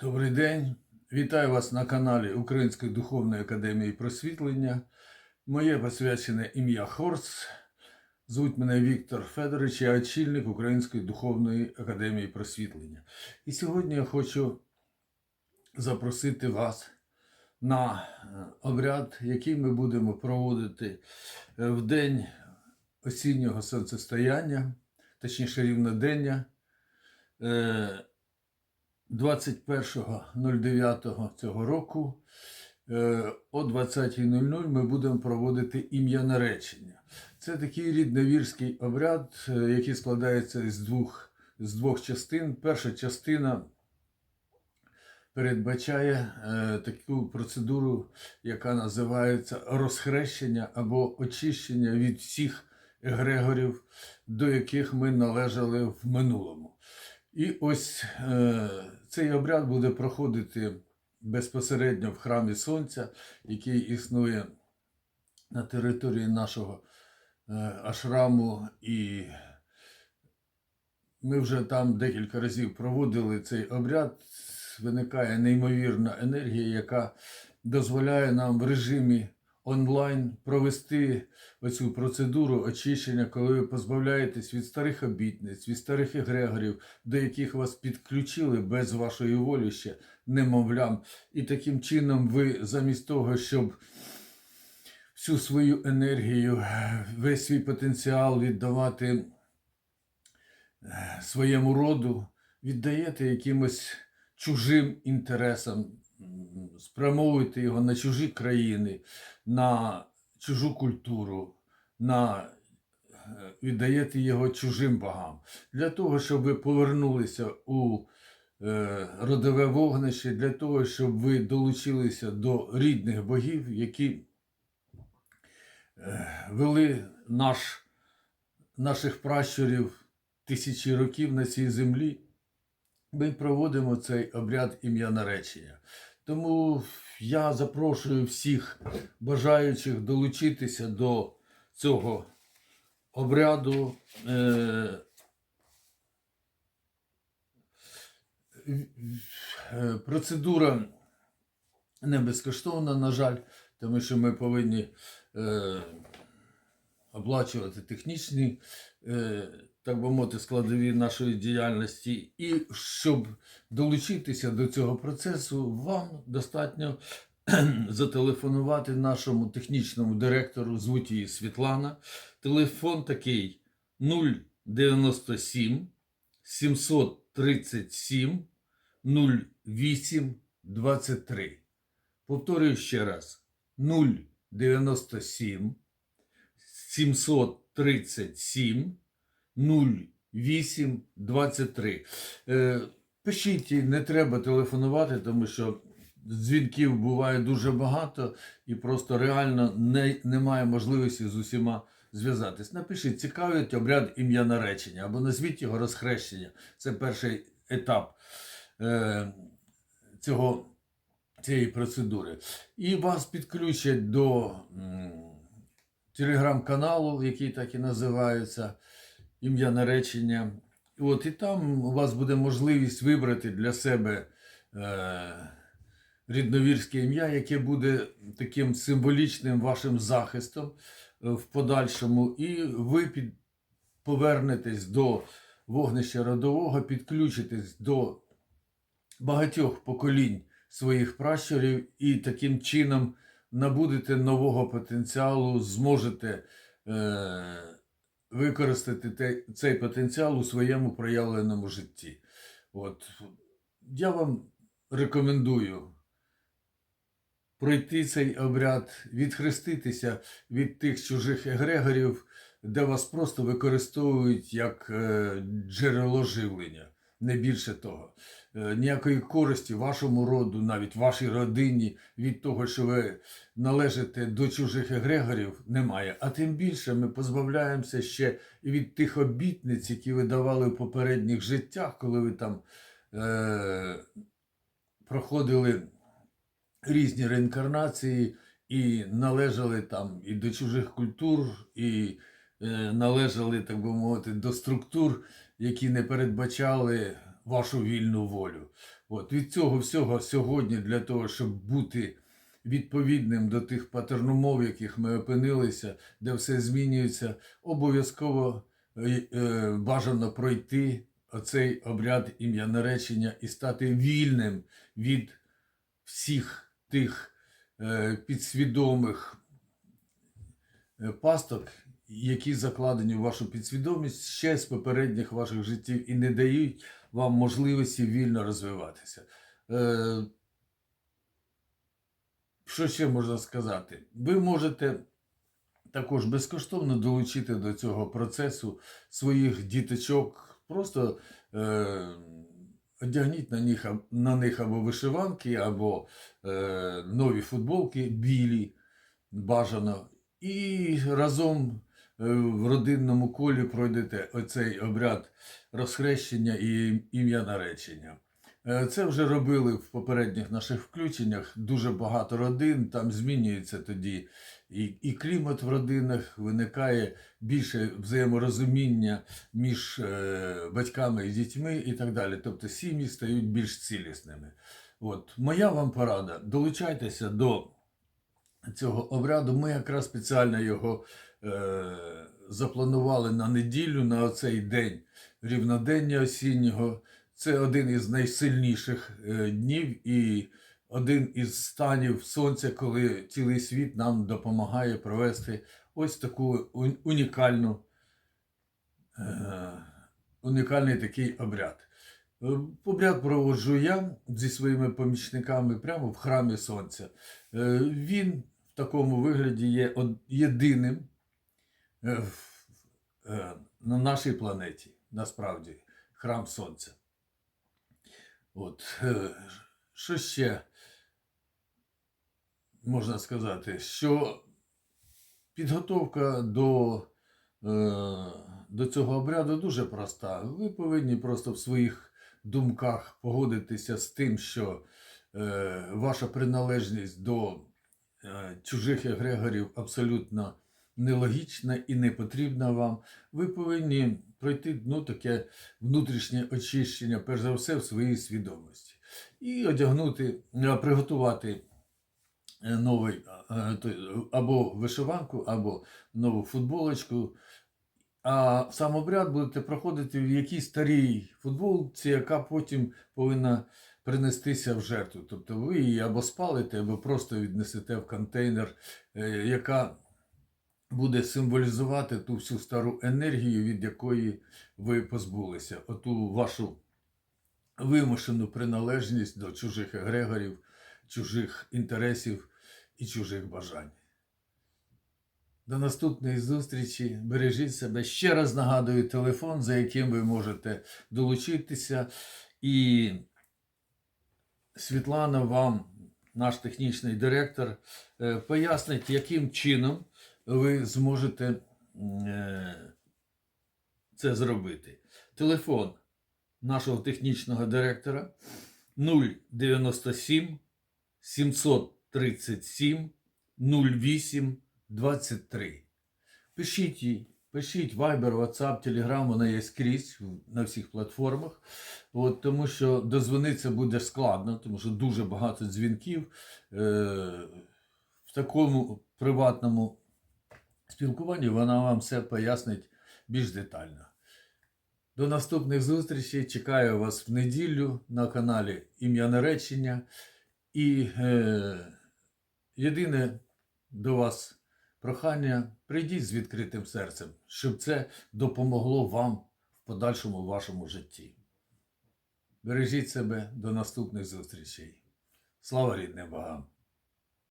Добрий день. Вітаю вас на каналі Української духовної академії просвітлення. Моє посвячене ім'я Хорс. Звуть мене Віктор Федорович, я очільник Української духовної академії просвітлення. І сьогодні я хочу запросити вас на е, обряд, який ми будемо проводити е, в день осіннього сонцестояння, точніше рівнодення. Е, 21.09 цього року е, о 20.00 ми будемо проводити ім'я наречення. Це такий рідновірський обряд, е, який складається з двох, з двох частин. Перша частина передбачає е, таку процедуру, яка називається розхрещення або очищення від всіх егрегорів, до яких ми належали в минулому. І ось е, цей обряд буде проходити безпосередньо в храмі Сонця, який існує на території нашого е, ашраму. І ми вже там декілька разів проводили цей обряд. Виникає неймовірна енергія, яка дозволяє нам в режимі онлайн провести оцю процедуру очищення, коли ви позбавляєтесь від старих обітниць, від старих егрегорів, до яких вас підключили без вашої волі ще немовлям. І таким чином ви замість того, щоб всю свою енергію, весь свій потенціал віддавати е, своєму роду, віддаєте якимось чужим інтересам, спрямовуєте його на чужі країни, на чужу культуру, на е, віддаєте його чужим богам. Для того, щоб ви повернулися у е, родове вогнище, для того, щоб ви долучилися до рідних богів, які е, вели наш, наших пращурів тисячі років на цій землі. Ми проводимо цей обряд ім'я наречення. Тому я запрошую всіх бажаючих долучитися до цього обряду. Е, е, Процедура не безкоштовна, на жаль, тому що ми повинні е, оплачувати технічні, так би мовити, складові нашої діяльності. І щоб долучитися до цього процесу, вам достатньо зателефонувати нашому технічному директору, звуть її Світлана. Телефон такий 097 737 08 23. Повторюю ще раз: 097 737 08 23. Е, Пишіть, не треба телефонувати, тому що дзвінків буває дуже багато і просто реально не, немає можливості з усіма зв'язатись. Напишіть, цікавить обряд ім'я наречення або назвіть його розхрещення. Це перший етап е, цього, цієї процедури. І вас підключать до телеграм-каналу, який так і називається ім'я наречення. От, і там у вас буде можливість вибрати для себе е, рідновірське ім'я, яке буде таким символічним вашим захистом е, в подальшому. І ви під, повернетесь до вогнища родового, підключитесь до багатьох поколінь своїх пращурів і таким чином набудете нового потенціалу, зможете. Е, використати цей потенціал у своєму проявленому житті. От. Я вам рекомендую пройти цей обряд, відхреститися від тих чужих егрегорів, де вас просто використовують як е, джерело живлення. Не більше того. Е, Ніякої користі вашому роду, навіть вашій родині від того, що ви належите до чужих егрегорів, немає. А тим більше ми позбавляємося ще і від тих обітниць, які ви давали в попередніх життях, коли ви там е- проходили різні реінкарнації і належали там і до чужих культур, і е- належали, так би мовити, до структур, які не передбачали вашу вільну волю. От від цього всього сьогодні для того, щоб бути відповідним до тих патерномов, в яких ми опинилися, де все змінюється, обов'язково е, е, бажано пройти оцей обряд ім'я наречення і стати вільним від всіх тих е, підсвідомих е, пасток, які закладені в вашу підсвідомість ще з попередніх ваших життів і не дають вам можливості вільно розвиватися. Е, що ще можна сказати? Ви можете також безкоштовно долучити до цього процесу своїх діточок. Просто е, одягніть на них, на них або вишиванки, або е, нові футболки білі, бажано. І разом в родинному колі пройдете оцей обряд розхрещення і ім'я наречення. Е, Це вже робили в попередніх наших включеннях. Дуже багато родин. Там змінюється тоді і, і клімат в родинах, виникає більше взаєморозуміння між е, батьками і дітьми і так далі. Тобто сім'ї стають більш цілісними. От моя вам порада: долучайтеся до цього обряду. Ми якраз спеціально його е, запланували на неділю, на оцей день рівнодення осіннього. Це один із найсильніших е, днів і один із станів сонця, коли цілий світ нам допомагає провести ось таку унікальну, е, унікальний такий обряд. Е, Обряд проводжу я зі своїми помічниками прямо в храмі сонця. Е, Він в такому вигляді є єдиним е, е, на нашій планеті, насправді, храм сонця. От, е, що ще можна сказати? Що підготовка до, е, до цього обряду дуже проста. Ви повинні просто в своїх думках погодитися з тим, що е, ваша приналежність до е, чужих егрегорів абсолютно нелогічна і не потрібна вам. Ви повинні пройти ну, таке внутрішнє очищення, перш за все, в своїй свідомості. І одягнути, е, приготувати е, новий е, або вишиванку, або нову футболочку. А сам обряд будете проходити в якійсь старій футболці, яка потім повинна принестися в жертву. Тобто ви її або спалите, або просто віднесете в контейнер, яка буде символізувати ту всю стару енергію, від якої ви позбулися, оту вашу вимушену приналежність до чужих егрегорів, чужих інтересів і чужих бажань. До наступної зустрічі. Бережіть себе. Ще раз нагадую телефон, за яким ви можете долучитися. І Світлана вам, наш технічний директор, е, пояснить, яким чином ви зможете е, це зробити. Телефон нашого технічного директора 097 737 08 23. Пишіть їй, пишіть Viber, WhatsApp, Telegram, вона є скрізь на всіх платформах. От, тому що дозвонитися буде складно, тому що дуже багато дзвінків. Е, в такому приватному спілкуванні вона вам все пояснить більш детально. До наступних зустрічей. Чекаю вас в неділю на каналі Ім'я Наречення. І е, єдине до вас прохання, прийдіть з відкритим серцем, щоб це допомогло вам в подальшому вашому житті. Бережіть себе до наступних зустрічей. Слава рідним богам!